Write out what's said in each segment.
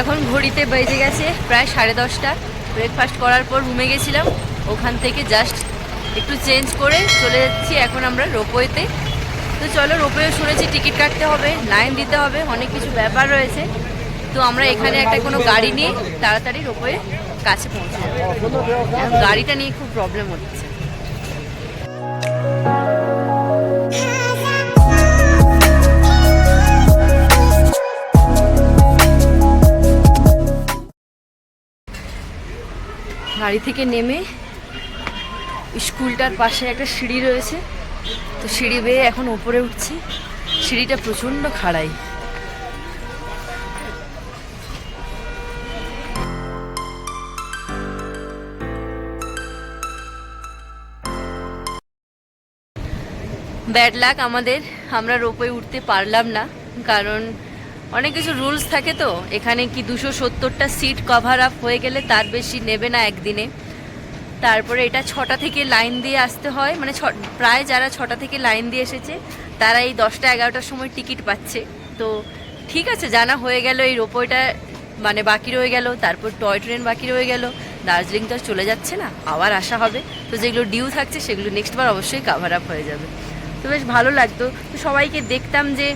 এখন ঘড়িতে বেজে গেছে প্রায় সাড়ে দশটা। ব্রেকফাস্ট করার পর রুমে গেছিলাম। ওখান থেকে জাস্ট একটু চেঞ্জ করে চলে যাচ্ছি এখন আমরা রোপওয়েতে। তো চলো রোপওয়ে শুনেছি টিকিট কাটতে হবে লাইন দিতে হবে, অনেক কিছু ব্যাপার রয়েছে। তো আমরা এখানে একটা কোনো গাড়ি নিয়ে তাড়াতাড়ি রোপওয়ে কাছে পৌঁছে যাব। গাড়িটা নিয়ে খুব প্রবলেম হচ্ছে। গাড়ি থেকে নেমে স্কুলটার পাশে একটা সিঁড়ি রয়েছে। তো সিঁড়ি বেয়ে এখন ওপরে উঠছি। সিঁড়িটা প্রচণ্ড খাড়াই। ব্যাড লাক আমাদের। আমরা রোপে উঠতে পারলাম না, কারণ অনেক কিছু রুলস থাকে তো। এখানে কি দুশো সত্তরটা সিট কভার আপ হয়ে গেলে তার বেশি নেবে না একদিনে। তারপরে এটা ছটা থেকে লাইন দিয়ে আসতে হয়। মানে প্রায় যারা ছটা থেকে লাইন দিয়ে এসেছে, তারা এই দশটা এগারোটার সময় টিকিট পাচ্ছে। তো ঠিক আছে, জানা হয়ে গেল এই রোপওয়েটা মানে বাকি রয়ে গেল। তারপর টয় ট্রেন বাকি রয়ে গেল। দার্জিলিং তো আর চলে যাচ্ছে না, আবার আসা হবে। তো যেগুলো ডিউ থাকছে, সেগুলো নেক্সট বার অবশ্যই কাভার আপ হয়ে যাবে। তো বেশ ভালো লাগতো। তো সবাইকে দেখতাম যে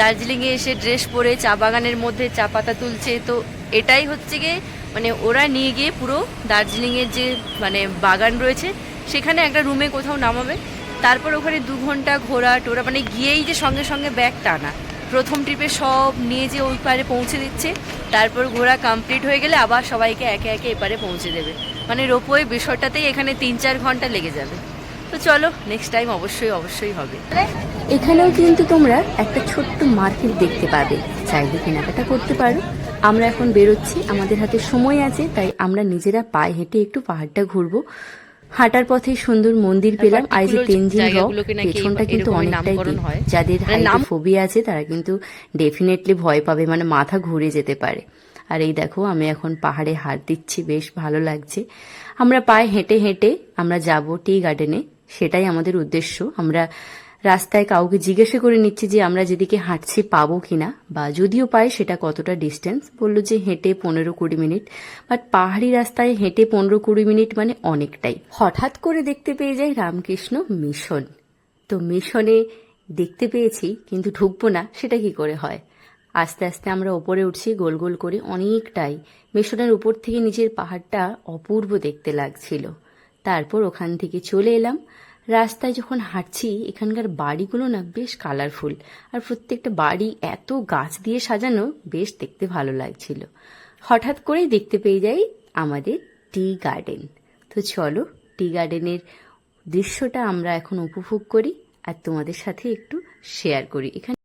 দার্জিলিংয়ে এসে ড্রেস পরে চা বাগানের মধ্যে চা পাতা তুলছে, তো এটাই হচ্ছে গিয়ে মানে ওরা নিয়ে গিয়ে পুরো দার্জিলিংয়ের যে মানে বাগান রয়েছে, সেখানে একটা রুমে কোথাও নামাবে। তারপর ওখানে দু ঘণ্টা ঘোরা টোরা মানে গিয়েই যে সঙ্গে সঙ্গে ব্যাগ টানা। প্রথম ট্রিপে সব নিয়ে যে ওই পারে পৌঁছে দিচ্ছে, তারপর ঘোরা কমপ্লিট হয়ে গেলে আবার সবাইকে একে একে এপারে পৌঁছে দেবে। মানে রোপওয়ে বিষয়টাতেই এখানে তিন চার ঘণ্টা লেগে যাবে। তো চলো নেক্সট টাইম অবশ্যই অবশ্যই হবে। এখানেও কিন্তু তোমরা একটা ছোট্ট মার্কেট দেখতে পাবে। চাইলে কেনাকাটা করতে পারো। আমরা এখন বেরোচ্ছি আমাদের হাতে সময় আছে তাই আমরা নিজেরা পায়ে হেঁটে একটু পাহাড়টা ঘুরবো। হাঁটার পথে সুন্দর মন্দির পেলাম। আর যে particular তেনজিং রক জায়গাগুলোকে নাকি পেছনটা কিন্তু অনেকটাই। যাদের মানে নাম- আছে তারা কিন্তু ডেফিনেটলি ভয় পাবে মানে মাথা ঘুরে যেতে পারে। আর এই দেখো আমি এখন পাহাড়ে হাত দিচ্ছি বেশ ভালো লাগছে। আমরা পায়ে হেঁটে হেঁটে আমরা যাব টি গার্ডেনে। সেটাই আমাদের উদ্দেশ্য। আমরা রাস্তায় কাউকে জিজ্ঞাসা করে নিচ্ছি যে আমরা যেদিকে হাঁটছি পাবো কিনা, বা যদিও পাই সেটা কতটা ডিস্টেন্স বলল যে হেঁটে পনেরো কুড়ি মিনিট। বাট পাহাড়ি রাস্তায় হেঁটে পনেরো কুড়ি মিনিট মানে অনেকটাই। হঠাৎ করে দেখতে পেয়ে যাই রামকৃষ্ণ মিশন। তো মিশনে দেখতে পেয়েছি, কিন্তু ঢুকবো না, সেটা কি করে হয়? আস্তে আস্তে আমরা ওপরে উঠছি, গোল গোল করে অনেকটাই। মিশনের উপর থেকে নিচের পাহাড়টা অপূর্ব দেখতে লাগছিল। তারপর ওখান থেকে চলে এলাম। রাস্তায় যখন হাঁটছি, এখানকার বাড়িগুলো না বেশ কালারফুল আর প্রত্যেকটা বাড়ি এত গাছ দিয়ে সাজানো, বেশ দেখতে ভালো লাগছিল। হঠাৎ করেই দেখতে পেয়ে যাই আমাদের টি গার্ডেন। তো চলো, টি গার্ডেনের দৃশ্যটা আমরা এখন উপভোগ করি আর তোমাদের সাথে একটু শেয়ার করি। এখানে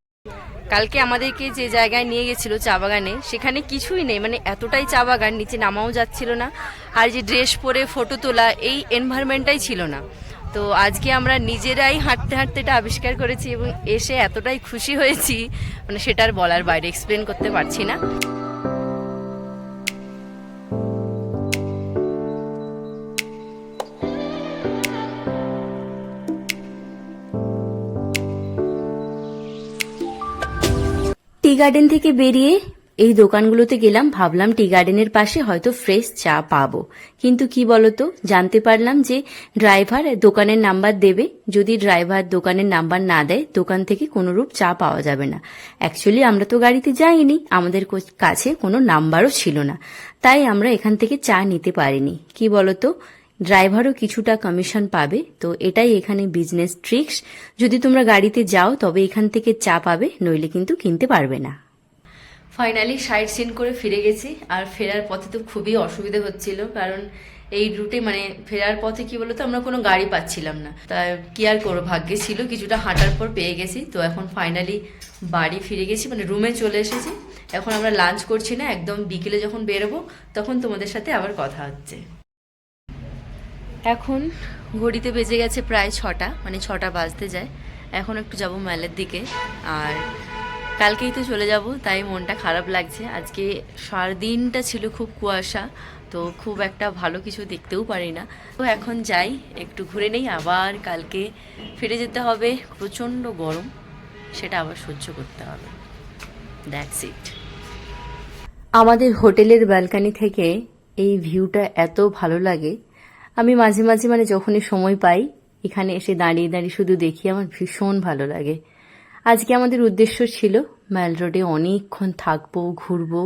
কালকে আমাদেরকে যে জায়গায় নিয়ে গেছিল চা বাগানে, সেখানে কিছুই নেই মানে এতটাই চা বাগান, নিচে নামাও যাচ্ছিল না, আর যে ড্রেস পরে ফটো তোলা, এই এনভায়রনমেন্টটাই ছিল না। তো আজকে আমরা নিজেরাই হাঁটতে হাঁটতে এটা আবিষ্কার করেছি এবং এসে এতটাই খুশি হয়েছি মানে সেটার বলার বাইরে এক্সপ্লেন করতে পারছি না। গার্ডেন থেকে বেরিয়ে এই দোকানগুলোতে গেলাম, ভাবলাম টি গার্ডেনের পাশে হয়তো ফ্রেশ চা পাবো। কিন্তু কি বলতো, জানতে পারলাম যে ড্রাইভার দোকানের নাম্বার দেবে। যদি ড্রাইভার দোকানের নাম্বার না দেয়, দোকান থেকে কোনো রূপ চা পাওয়া যাবে না। অ্যাকচুয়ালি আমরা তো গাড়িতে যাইনি, আমাদের কাছে কোনো নাম্বারও ছিল না। তাই আমরা এখান থেকে চা নিতে পারিনি। কি বলতো ড্রাইভারও কিছুটা কমিশন পাবে, তো এটাই এখানে বিজনেস ট্রিক্স যদি তোমরা গাড়িতে যাও, তবে এখান থেকে চা পাবে, নইলে কিন্তু কিনতে পারবে না। ফাইনালি সাইড সিন করে ফিরে গেছি, আর ফেরার পথে তো খুবই অসুবিধা হচ্ছিল, কারণ এই রুটে মানে ফেরার পথে কি বলতো, আমরা কোনো গাড়ি পাচ্ছিলাম না। তা কি আর করো ভাগ্যে ছিল, কিছুটা হাঁটার পর পেয়ে গেছি, তো এখন ফাইনালি বাড়ি ফিরে গেছি মানে রুমে চলে এসেছি। এখন আমরা লাঞ্চ করছি না, একদম বিকেলে যখন বেরোবো, তখন তোমাদের সাথে আবার কথা হচ্ছে। এখন ঘড়িতে বেজে গেছে প্রায় ছটা মানে ছটা বাজতে যায়। এখন একটু যাব মেলের দিকে। আর কালকেই তো চলে যাব, তাই মনটা খারাপ লাগছে। আজকে সারাদিনটা ছিল খুব কুয়াশা, তো খুব একটা ভালো কিছু দেখতেও পারি না। তো এখন যাই, একটু ঘুরে নেই, আবার কালকে ফিরে যেতে হবে। প্রচণ্ড গরম, সেটা আবার সহ্য করতে হবে। দ্যাটস ইট আমাদের হোটেলের ব্যালকানি থেকে এই ভিউটা এত ভালো লাগে আমি মাঝে মাঝে মানে যখনই সময় পাই, এখানে এসে দাঁড়িয়ে দাঁড়িয়ে শুধু দেখি, আমার ভীষণ ভালো লাগে। আজকে আমাদের উদ্দেশ্য ছিল ম্যাল রোডে অনেকক্ষণ থাকব, ঘুরবো,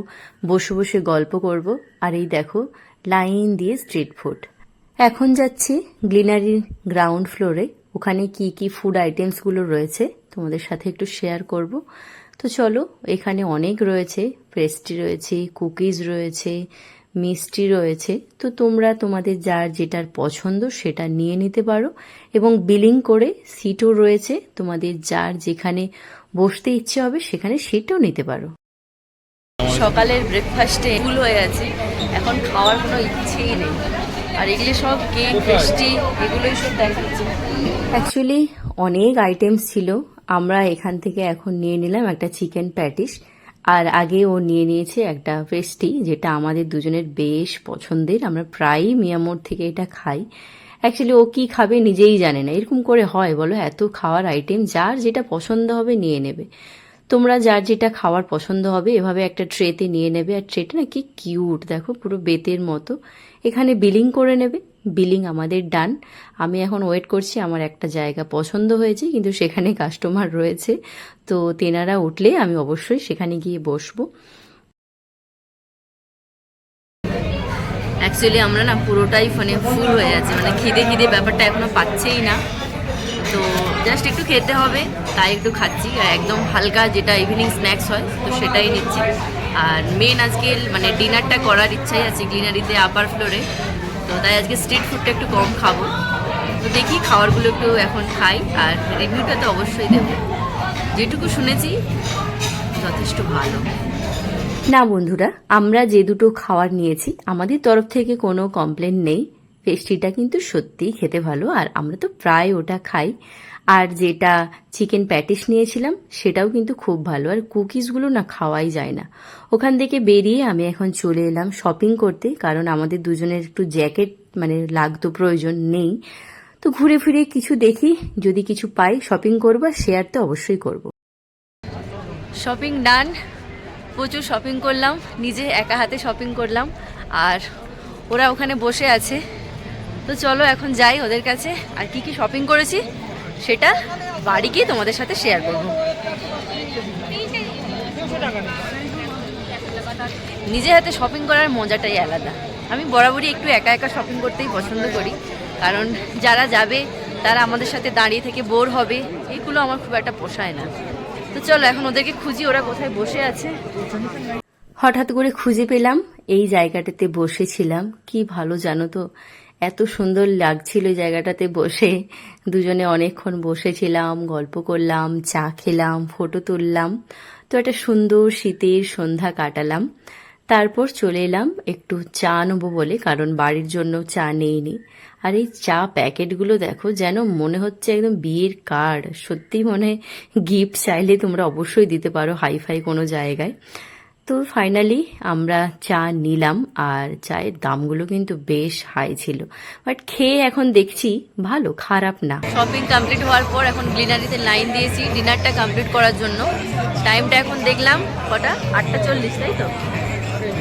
বসে বসে গল্প করব, আর এই দেখো, লাইন দিয়ে স্ট্রিট ফুড। এখন যাচ্ছি গ্লিনারির গ্রাউন্ড ফ্লোরে, ওখানে কি কি ফুড আইটেমসগুলো রয়েছে, তোমাদের সাথে একটু শেয়ার করব। তো চলো, এখানে অনেক রয়েছে, পেস্ট্রি রয়েছে, কুকিজ রয়েছে মিষ্টি রয়েছে তো তোমরা তোমাদের যার যেটার পছন্দ সেটা নিয়ে নিতে পারো। এবং বিলিং করে সিটও রয়েছে তোমাদের যার যেখানে বসতে ইচ্ছে হবে সেখানে সিটও নিতে পারো। সকালের ব্রেকফাস্টে ফুল হয়ে আছে এখন খাওয়ার কোনো ইচ্ছেই নেই। আর এগুলো সব কেক মিষ্টি এগুলোই সব দেখাচ্ছে। অ্যাকচুয়ালি অনেক আইটেমস ছিল। আমরা এখান থেকে এখন নিয়ে নিলাম একটা চিকেন প্যাটিস আর আগে ও নিয়ে নিয়েছে একটা পেস্টি, যেটা আমাদের দুজনের বেশ পছন্দের। আমরা প্রায়ই মিয়ামোর থেকে এটা খাই। অ্যাকচুয়ালি ও কি খাবে নিজেই জানে না। এরকম করে হয়, বলো? এত খাওয়ার আইটেম যার যেটা পছন্দ হবে নিয়ে নেবে। তোমরা যার যেটা খাওয়ার পছন্দ হবে, এভাবে একটা ট্রেতে নিয়ে নেবে। আর ট্রেটা না কি কিউট, দেখো, পুরো বেতের মতো। এখানে বিলিং করে নেবে। বিলিং আমাদের ডান। আমি এখন ওয়েট করছি, আমার একটা জায়গা পছন্দ হয়েছে, কিন্তু সেখানে কাস্টমার রয়েছে। তো তেনারা উঠলে আমি অবশ্যই সেখানে গিয়ে বসবো। অ্যাকচুয়ালি আমরা না পুরোটাই ফোনে ফুল হয়ে আছে মানে খিদে খিদে ব্যাপারটা এখনও পাচ্ছেই না। তো জাস্ট একটু খেতে হবে, তাই একটু খাচ্ছি। আর একদম হালকা যেটা ইভিনিং স্ন্যাক্স হয়, তো সেটাই নিচ্ছি। আর মেন আজকে মানে ডিনারটা করার ইচ্ছাই আছে গ্লিনারিতে আপার ফ্লোরে তো তাই আজকে স্ট্রিট ফুডটা একটু কম খাব। তো দেখি খাবারগুলো একটু এখন খাই, আর রিভিউটা তো অবশ্যই দেবো। যেটুকু শুনেছি, যথেষ্ট ভালো। না বন্ধুরা, আমরা যে দুটো খাবার নিয়েছি, আমাদের তরফ থেকে কোনো কমপ্লেন নেই। পেস্ট্রিটা কিন্তু সত্যিই খেতে ভালো, আর আমরা তো প্রায় ওটা খাই। আর যেটা চিকেন প্যাটিস নিয়েছিলাম, সেটাও কিন্তু খুব ভালো, আর কুকিজগুলো না খাওয়াই যায় না। ওখান থেকে বেরিয়ে আমি এখন চলে এলাম শপিং করতে, কারণ আমাদের দুজনের একটু জ্যাকেট মানে লাগতো প্রয়োজন নেই। তো ঘুরে ফিরে কিছু দেখি, যদি কিছু পাই শপিং করব শেয়ার তো অবশ্যই করব। শপিং ডান প্রচুর শপিং করলাম, নিজে একা হাতে শপিং করলাম, আর ওরা ওখানে বসে আছে। তো চলো এখন যাই ওদের কাছে। আর কি কি শপিং করেছি, সেটা বাড়ি গিয়ে তোমাদের সাথে শেয়ার করব। নিজে হাতে শপিং করার মজাটাই আলাদা। আমি বরাবরই একটু একা একা শপিং করতেই পছন্দ করি। কারণ যারা যাবে, তারা আমাদের সাথে দাঁড়িয়ে থেকে বোর হবে এইগুলো আমার খুব একটা পোষায় না। তো চলো এখন ওদেরকে খুঁজি ওরা কোথায় বসে আছে। হঠাৎ করে খুঁজে পেলাম, এই জায়গাটাতে বসেছিলাম। কি ভালো জানো তো এত সুন্দর লাগছিল জায়গাটাতে বসে। দুজনে অনেকক্ষণ বসেছিলাম, গল্প করলাম, চা খেলাম ফটো তুললাম। তো একটা সুন্দর শীতের সন্ধ্যা কাটালাম। তারপর চলে এলাম, একটু চা নেব বলে, কারণ বাড়ির জন্য চা নেইনি। আর এই চা প্যাকেটগুলো দেখো, যেন মনে হচ্ছে একদম বিয়ের কার্ড। সত্যি মনে গিফট চাইলে তোমরা অবশ্যই দিতে পারো, হাইফাই কোনো জায়গায়। তো ফাইনালি আমরা চা নিলাম আর চায়ের দামগুলো কিন্তু বেশ হাই ছিল। বাট খেয়ে এখন দেখছি ভালো খারাপ না। শপিং কমপ্লিট হওয়ার পর এখন গ্লিনারিতে লাইন দিয়েছি ডিনারটা কমপ্লিট করার জন্য। টাইমটা এখন দেখলাম কটা? আটটা চল্লিশ তাই তো?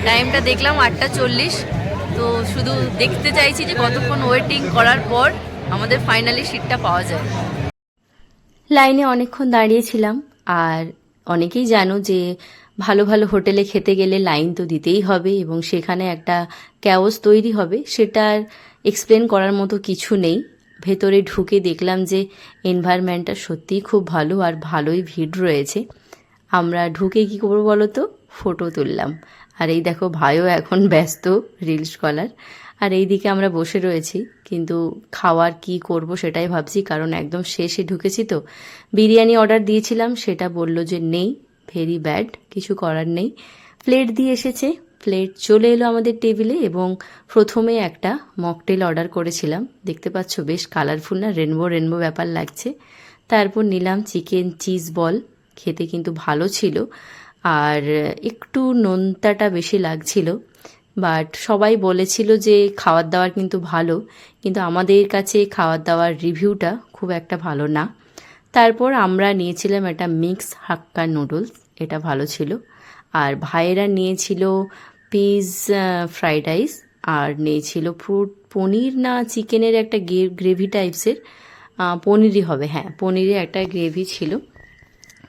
টাইমটা দেখলাম আটটা চল্লিশ। তো শুধু দেখতে চাইছি যে কতক্ষণ ওয়েটিং করার পর আমাদের ফাইনালি সিটটা পাওয়া যায়। লাইনে অনেকক্ষণ দাঁড়িয়েছিলাম আর অনেকেই জানো যে ভালো ভালো হোটেলে খেতে গেলে লাইন তো দিতেই হবে এবং সেখানে একটা ক্যাওস তৈরি হবে, সেটার এক্সপ্লেন করার মতো কিছু নেই। ভেতরে ঢুকে দেখলাম যে এনভায়রনমেন্টটা সত্যিই খুব ভালো আর ভালোই ভিড় রয়েছে। আমরা ঢুকে কি করব বলো তো ফটো তুললাম। আর এই দেখো ভাইও এখন ব্যস্ত রিলস কলার আর এই দিকে আমরা বসে রয়েছি, কিন্তু খাওয়ার কি করব সেটাই ভাবছি, কারণ একদম শেষে ঢুকেছি তো। বিরিয়ানি অর্ডার দিয়েছিলাম, সেটা বলল যে নেই। ভেরি ব্যাড, কিছু করার নেই। প্লেট দিয়ে এসেছে। প্লেট চলে এলো আমাদের টেবিলে এবং প্রথমে একটা মকটেল অর্ডার করেছিলাম। দেখতে পাচ্ছ বেশ কালারফুল না, রেনবো রেনবো ব্যাপার লাগছে। তারপর নিলাম চিকেন চিজ বল, খেতে কিন্তু ভালো ছিল। আর একটু নোনতাটা বেশি লাগছিল, বাট সবাই বলেছিল যে খাওয়ার দাওয়ার কিন্তু ভালো, কিন্তু আমাদের কাছে খাওয়ার দাওয়ার রিভিউটা খুব একটা ভালো না। তারপর আমরা নিয়েছিলাম একটা মিক্স হাক্কা নুডলস, এটা ভালো ছিল। আর ভাইয়েরা নিয়েছিল পিস ফ্রাইড রাইস, আর নিয়েছিল ফ্রুট, পনির না চিকেনের একটা গ্রেভি টাইপসের পনিরই হবে হ্যাঁ পনিরের একটা গ্রেভি ছিল।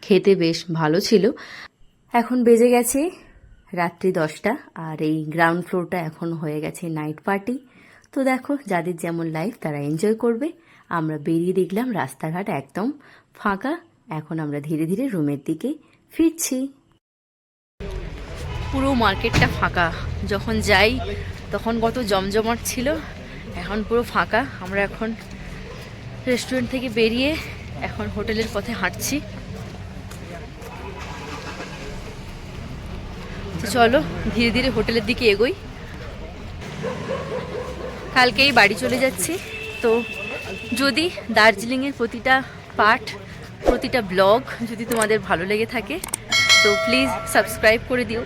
খেতে বেশ ভালো ছিল। এখন বেজে গেছে রাত্রি দশটা, আর এই গ্রাউন্ড ফ্লোরটা এখন হয়ে গেছে নাইট পার্টি। তো দেখো, যাদের যেমন লাইফ তারা এনজয় করবে। আমরা বেরিয়ে দেখলাম রাস্তাঘাট একদম ফাঁকা। এখন আমরা ধীরে ধীরে রুমের দিকে ফিরছি। পুরো মার্কেটটা ফাঁকা। যখন যাই, তখন কত জমজমাট ছিল। এখন পুরো ফাঁকা। আমরা এখন রেস্টুরেন্ট থেকে বেরিয়ে এখন হোটেলের পথে হাঁটছি। চলো, ধীরে ধীরে হোটেলের দিকে এগোই। কালকেই বাড়ি চলে যাচ্ছি। তো যদি দার্জিলিংয়ের প্রতিটা পার্ট, প্রতিটা ব্লগ যদি তোমাদের ভালো লেগে থাকে, তো প্লিজ সাবস্ক্রাইব করে দিও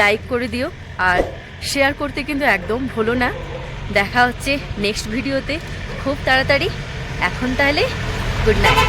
লাইক করে দিও, আর শেয়ার করতে কিন্তু একদম ভুলো না। দেখা হচ্ছে নেক্সট ভিডিওতে খুব তাড়াতাড়ি। এখন তাহলে গুড নাইট